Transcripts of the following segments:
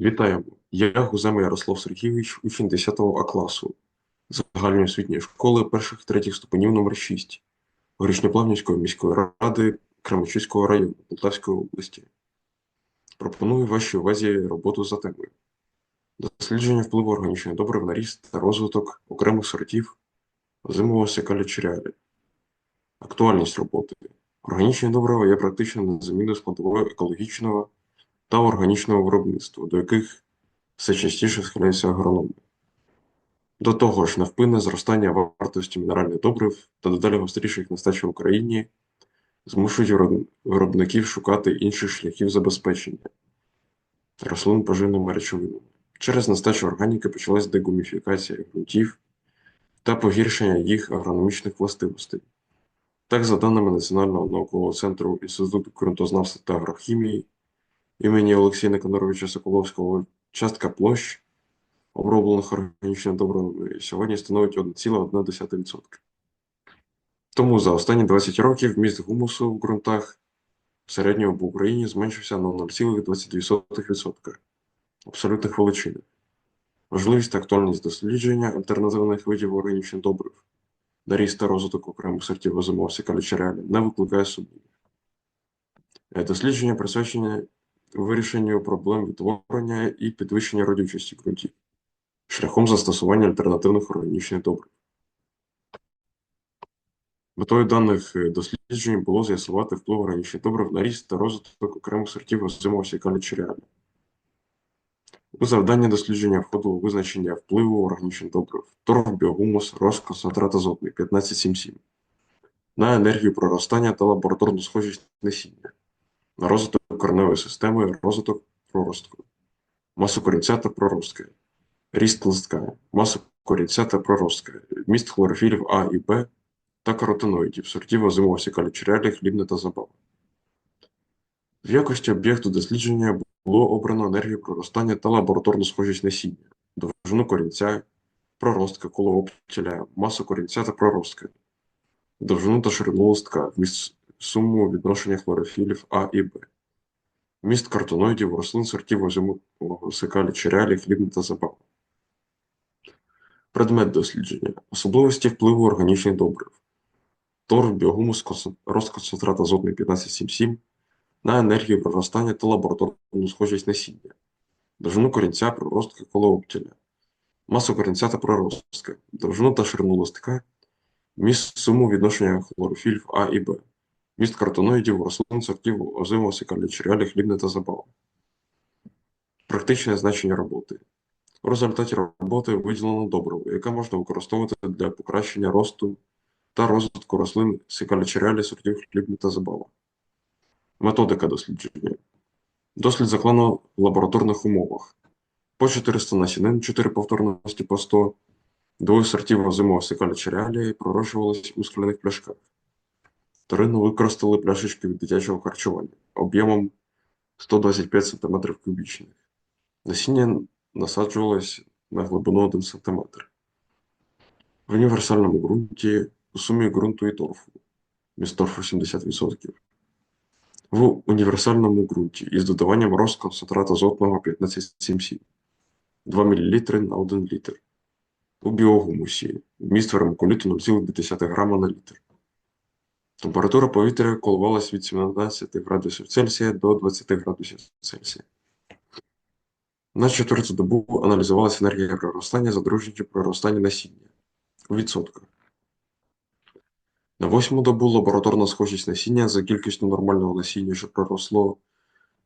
Вітаємо! Я Гузема Ярослав Сергійович, учень 10 А класу загальноосвітньої школи перших і третіх ступенів номер 6 Горішньоплавнівської міської ради Кременчуцького району Полтавської області. Пропоную вашій увазі роботу за темою дослідження впливу органічних добрив на ріст та розвиток окремих сортів озимого сикаля черіалі. Актуальність роботи. Органічні добрива є практично незамінною складовою екологічного та органічного виробництва, до яких все частіше схиляються агрономи. До того ж, невпинне зростання вартості мінеральних добрив та дедалі гостріша їх нестача в Україні змушують виробників шукати інших шляхів забезпечення рослин поживними речовинами. Через нестачу органіки почалась дегуміфікація ґрунтів та погіршення їх агрономічних властивостей. Так, за даними Національного наукового центру Інституту ґрунтознавства та агрохімії імені Олексія Никоноровича Соколовського, частка площ, оброблених органічними добривами, сьогодні становить 1,1%. Тому за останні 20 років вміст гумусу в ґрунтах в середньому по Україні зменшився на 0,22% абсолютних величинах. Важливість та актуальність дослідження альтернативних видів органічних добрив на ріст та розвиток окремих сортів озимого сикалічаріалі не викликає сумнівів. Е, Дослідження присвячені вирішенню проблем відтворення і підвищення родючості ґрунтів шляхом застосування альтернативних органічних добрив. Метою даних е, досліджень було з'ясувати вплив органічних добрив на ріст та розвиток окремих сортів озимого сікалічаріалі. У завдання дослідження входило визначення впливу органічних добрив, торф, біогумус, розконцентрат азотний 15,7,7 на енергію проростання та лабораторну схожість насіння, на розвиток кореневої системи, розвиток проростку, масу корінця та проростки, ріст листка, масу корінця та проростка, вміст хлорофілів А і Б та каротиноїдів, сортів озимого сікалічаріалі, хлібне та забава. В якості об'єкту дослідження було обрано енергію проростання та лабораторну схожість насіння, довжину корінця, проростка, коло обтіля, масу корінця та проростка, довжину та ширину листка, суму відношення хлорофілів А і Б, вміст картоноїдів рослин сортів озимого сикалі черялі, хлібне та забава. Предмет дослідження. Особливості впливу органічних добрив. Торф, біогумус, концен- розконцентрат азотний 15,7,7 на енергію проростання та лабораторну схожість насіння, довжину корінця, проростка коло обтіля, масу корінця та проростка, довжину та ширину листка, міст суму відношення хлорофілів А і Б, міст картоноїдів рослин сортів озимого сикалічаріалі, хлібне та забава. Практичне значення роботи. У результаті роботи виділено добриво, яке можна використовувати для покращення росту та розвитку рослин сикалічаріалі сортів хлібне та забава. Методика дослідження. Дослід закладено в лабораторних умовах. По 400 насінин, 4 повторності по 100, двоє сортів озимого сикаля череалії пророщувались у скляних пляшках. Вторинно використали пляшечки від дитячого харчування об'ємом 125 см кубічних. Насіння насаджувалось на глибину 1 см. В універсальному ґрунті у сумі ґрунту і торфу. Міст торфу 70% в універсальному ґрунті із додаванням розконцентрату азотного 15,7 2 мл на 1 літр. У біогумусі вміст вермикуліту 0,2 грама на літр. Температура повітря коливалась від 17 градусів Цельсія до 20 градусів Цельсія. На четверту добу аналізувалася енергія проростання за проростання насіння у відсотках. На восьму добу лабораторна схожість насіння за кількістю нормального насіння, що проросло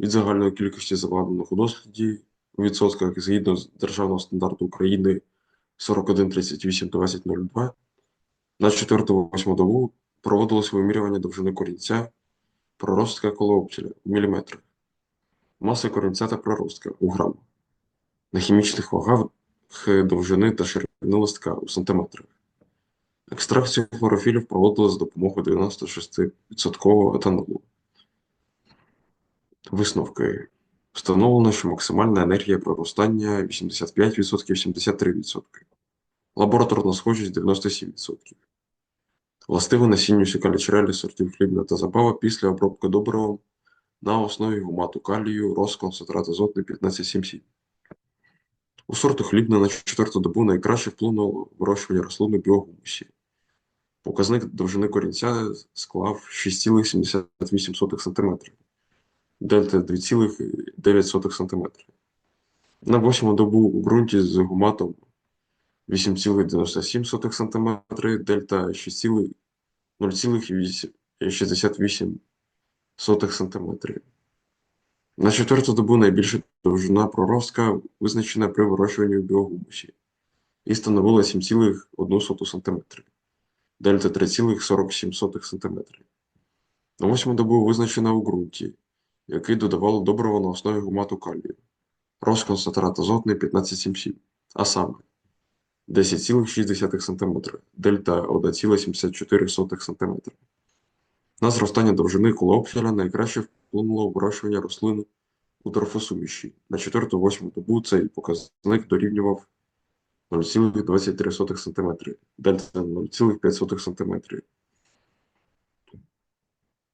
від загальної кількості закладених у досліді у відсотках згідно з Державного стандарту України 4138-2002, на четверту восьму добу проводилось вимірювання довжини корінця, проростка коло обтіля в міліметрах, маси корінця та проростка у грамах, на хімічних вагах довжини та ширини листка у сантиметрах. Екстракцію хлорофілів проводили за допомогою 96% етанолу. Висновки. Встановлено, що максимальна енергія проростання 85%, 73%. Лабораторна схожість 97%. Властиве насінню сікалічерелі сортів хлібна та забава після обробки добривом на основі гумату калію, розконцентрат азотний 15,77. У сорту хлібне на четверту добу найкраще вплинуло вирощування рослин у біогумусі. Показник довжини корінця склав 6,78 см, дельта 2,9 см. На восьму добу у ґрунті з гуматом 8,97 см, дельта 0,68 см. На четверту добу найбільша довжина проростка визначена при вирощуванні в біогумусі і становила 7,1 см, дельта 3,47 см. На восьму добу визначена у ґрунті, який додавало добрива на основі гумату калію, розконцентрат азотний 15,77, а саме 10,6 см, дельта 1,74 см. На зростання довжини колоптера найкраще вплинуло вирощування рослин у торфосуміші. На 4-8 добу цей показник дорівнював 0,23 см, дельта 0,5 см.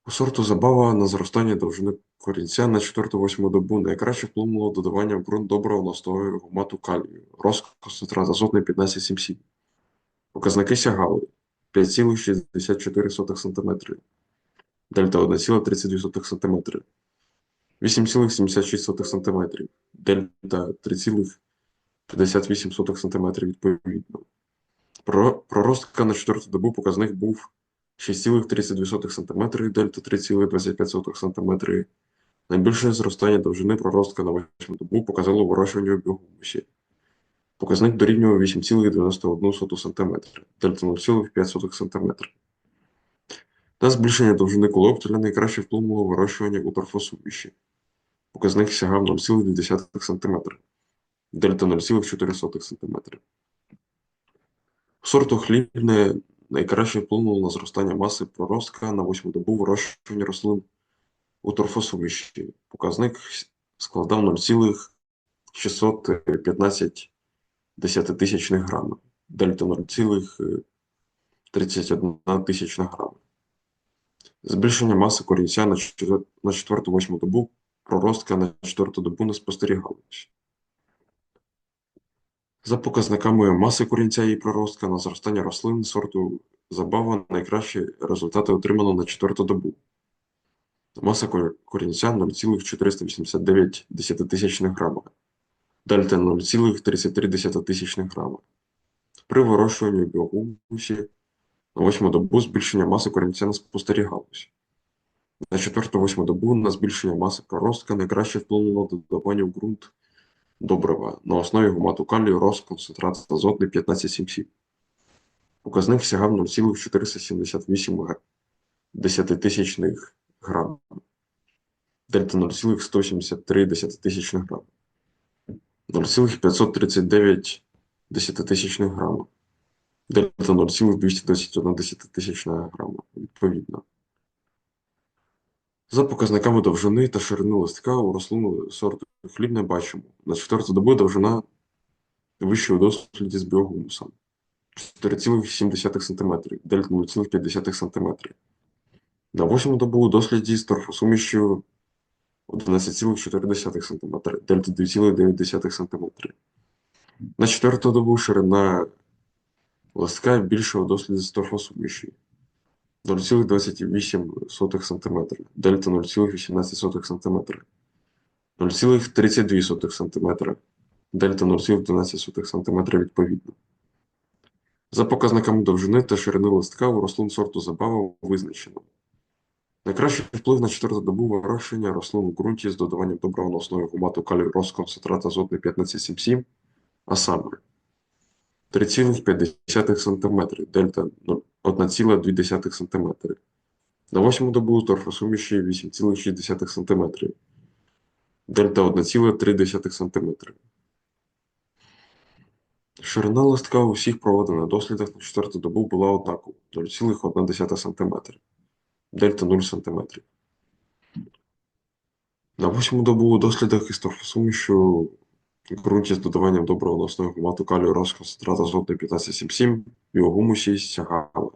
У сорту забава на зростання довжини корінця на 4-8 добу. Найкраще вплинуло додавання в ґрунт доброго основі гумату калію, розконцентрат азотний 15,77. Показники сягали 5,64 см, дельта 1,32 см, 8,76 см, дельта 3,58 см відповідно. Про- Проростка на четверту добу показник був 6,32 см, дельта 3,25 см. Найбільше зростання довжини проростка на восьму добу показало вирощування у біогумусі. Показник дорівнював 8,91 см, дельта 0,5 см. На збільшення довжини колоптеля найкраще вплинуло вирощування у торфосуміші. Показник сягав 0,2 см, дельта 0,4 см. Сорту хлібне найкраще вплинуло на зростання маси проростка на восьму добу вирощування рослин у торфосуміші. Показник складав 0,615 десятитисячних грама, дельта 0,31 тисячна грама. Збільшення маси корінця на четвер- на четверту-восьму добу проростка на четверту добу не спостерігалося. За показниками маси корінця і проростка на зростання рослин сорту забава найкращі результати отримано на четверту добу. Маса корінця 0,489 десятитисячних грама, дельта 0,33 тисячних грама. При вирощуванні біогумусі на восьму добу збільшення маси корінця не спостерігалося. На четверту-восьму добу на збільшення маси проростка найкраще вплинуло додавання в ґрунт добрива на основі гумату калію розконцентрат азотний 15,77. Показник сягав 0,478 г- десятитисячних грам, дельта 0,173 десятитисячних грам, 0,539 десятитисячних грама, дельта 0,221 десятитисячна грама, відповідно. За показниками довжини та ширини листка у рослину сорту хліб не бачимо. На четверту добу довжина вища у досліді з біогумусом 4,7 см, дельта 0,5 см. На восьму добу у досліді з торфосумішю 11,4 см, дельта 2,9 см. На четверту добу ширина листка більша у досліді з торфосумішю 0,28 см, дельта 0,18 см, 0,32 см, дельта 0,12 см відповідно. За показниками довжини та ширини листка у рослин сорту забава визначено. Найкращий вплив на четверту добу вирощення рослин у ґрунті з додаванням доброго на основі гумату калію розконцентрат азотний 15,77, а саме 3,5 см, дельта 1,2 см. На восьму добу торфосуміші 8,6 см, дельта 1,3 см. Ширина листка у всіх проведених дослідах на четверту добу була однакова 0,1 см, дельта 0 см. На восьму добу у дослідах із торфосумішю ґрунті з додаванням доброго основі гумату калію розконцентрат азотний 15,77 і у гумусі сягала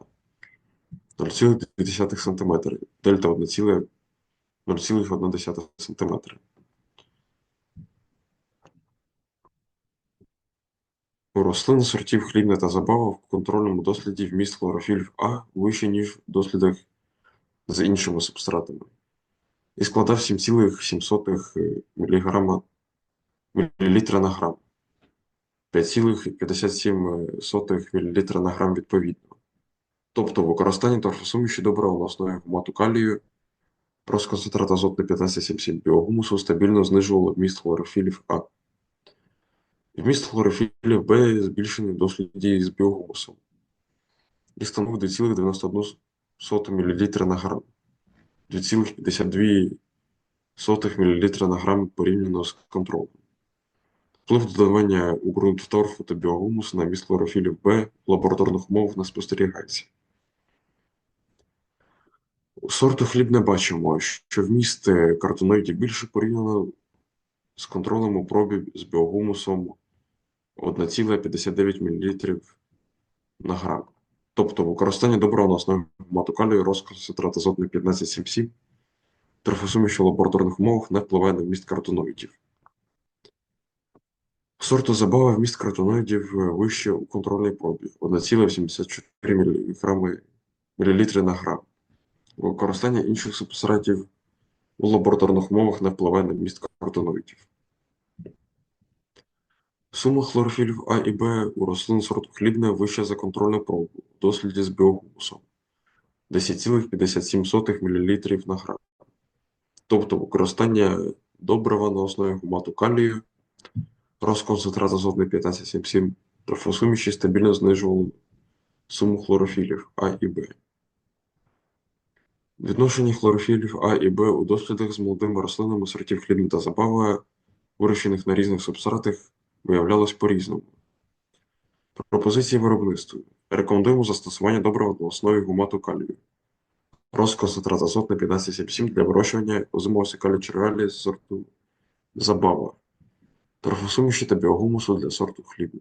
0,2 см, дельта 1,1 0,1 см. У рослин сортів хлібне та забава в контрольному досліді вміст хлорофілів А вищий, ніж в дослідах з іншими субстратами, і складав 7,7 мг мл на грам, 5,57 мл на грам відповідно. Тобто використання торфосуміші добрива на основі гумату калію розконцентрат азотний 15,77 біогумусу стабільно знижувало вміст хлорофілів А. Вміст хлорофілів Б збільшений в досліді з біогумусом і становив 2,91 мл на грам, 2,52 мл на грам порівняно з контролем. Вплив додавання у ґрунт торфу та біогумусу на вміст хлорофілів Б лабораторних умовах не спостерігається. У сорту хліб не бачимо, що вміст е, картоноїдів більше порівняно з контролем у пробі з біогумусом 1,59 мл на грам. Тобто використання доброго на основі гумату калію розконцентрат азотний 15,77 торфосуміші в лабораторних умовах не впливає на вміст картоноїдів. У сорту забава вміст картоноїдів е, вище у контрольній пробі 1,84 мл на грам. Використання інших субстратів у лабораторних умовах не впливає на вміст картоноїдів. Сума хлорофілів А і Б у рослин сорту хлібне вища за контрольну пробу в досліді з біогумусом 10,57 мл на грам. Тобто використання добрива на основі гумату калію, розконцентрат азотний 15,77 торфосуміші стабільно знижували суму хлорофілів А і Б. Відношення хлорофілів А і Б у дослідах з молодими рослинами сортів хлібне та забава, вирощених на різних субстратах, виявлялось по-різному. Пропозиції виробництва. Рекомендуємо застосування добрива на основі гумату калію. Розконцентрат азотний 15,77 для вирощування озимовості калію червелі сорту забава. Торфосуміші та біогумусу для сорту хлібне.